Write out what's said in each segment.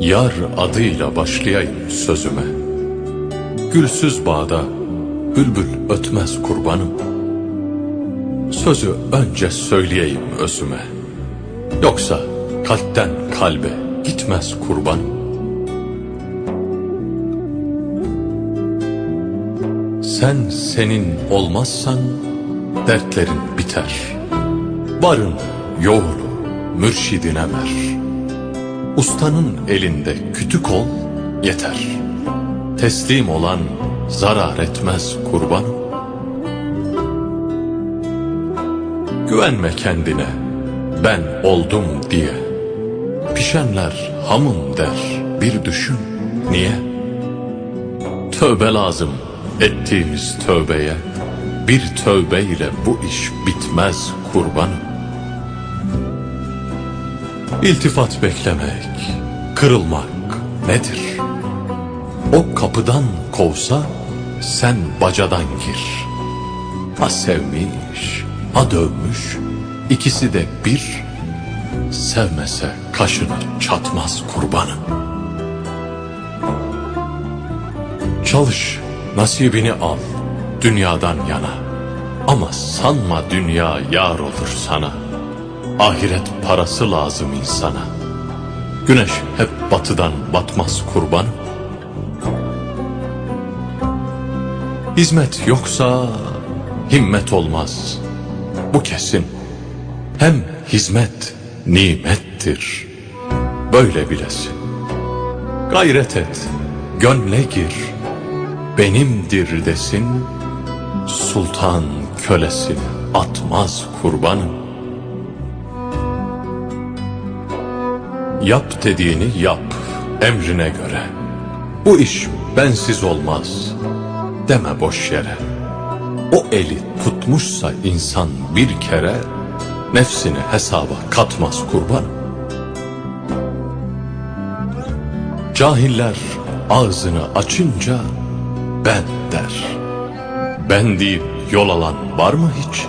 Yar adıyla başlayayım sözüme. Gülsüz bağda bülbül ötmez kurbanım. Sözü önce söyleyeyim özüme. Yoksa kalpten kalbe gitmez kurbanım. Sen senin olmazsan dertlerin biter. Varın yoğunu mürşidine ver. Ustanın elinde kütük ol yeter. Teslim olan zarar etmez kurbanım. Güvenme kendine ben oldum diye. Pişenler hamım der bir düşün niye? Tövbe lazım ettiğimiz tövbeye. Bir tövbeyle bu iş bitmez kurbanım. İltifat beklemek, kırılmak nedir? O kapıdan kovsa sen bacadan gir. Ha sevmiş, ha dövmüş, ikisi de bir. Sevmese kaşını çatmaz kurbanım. Çalış, nasibini al dünyadan yana. Ama sanma dünya yar olur sana. Ahiret parası lazım insana. Güneş hep batıdan batmaz kurban. Hizmet yoksa himmet olmaz. Bu kesin. Hem hizmet nimettir. Böyle bilesin. Gayret et, gönle gir. Benimdir desin. Sultan kölesini atmaz kurbanım. Yap dediğini yap emrine göre. Bu iş bensiz olmaz deme boş yere. O eli tutmuşsa insan bir kere nefsini hesaba katmaz kurban. Cahiller ağzını açınca ben der. Ben deyip yol alan var mı hiç?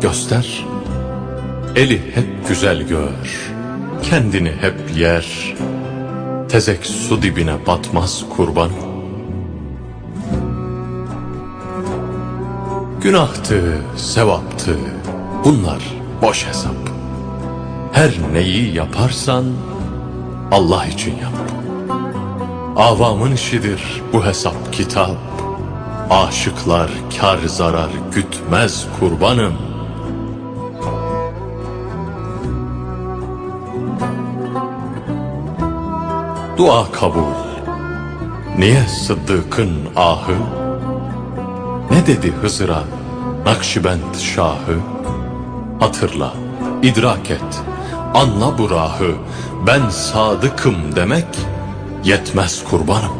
Göster. Eli hep güzel gör. Kendini hep yer. Tezek su dibine batmaz kurban. Günahtı, sevaptı. Bunlar boş hesap. Her neyi yaparsan Allah için yap. Avamın işidir bu hesap kitap. Aşıklar kar zarar gütmez kurbanım. Dua kabul. Niye Sıddık'ın ahı? Ne dedi Hızır'a Nakşibend Şahı? Hatırla, idrak et, anla bu rahı. Ben sadıkım demek yetmez kurbanım.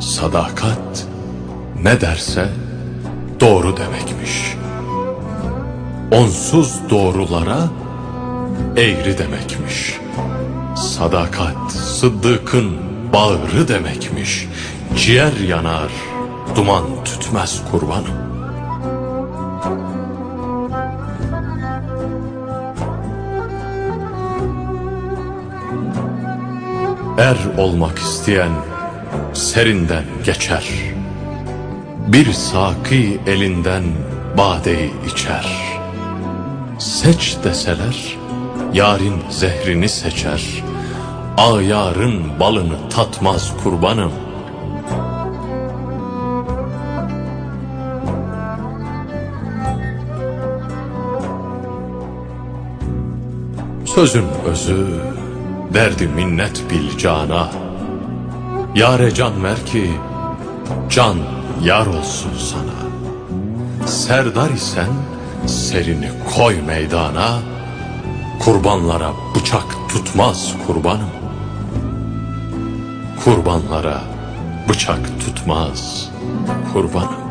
Sadakat ne derse doğru demekmiş. Onsuz doğrulara eğri demekmiş. Sadakat sıddıkın bağrı demekmiş. Ciğer yanar, duman tütmez kurbanım. Er olmak isteyen serinden geçer. Bir saki elinden badeyi içer. Seç deseler, yarın zehrini seçer. Ayarın balını tatmaz kurbanım. Sözün özü, derdi minnet bil cana. Yare can ver ki, can yar olsun sana. Serdar isen serini koy meydana. Kurbanlara bıçak tutmaz kurbanım. Kurbanlara bıçak tutmaz kurbanım.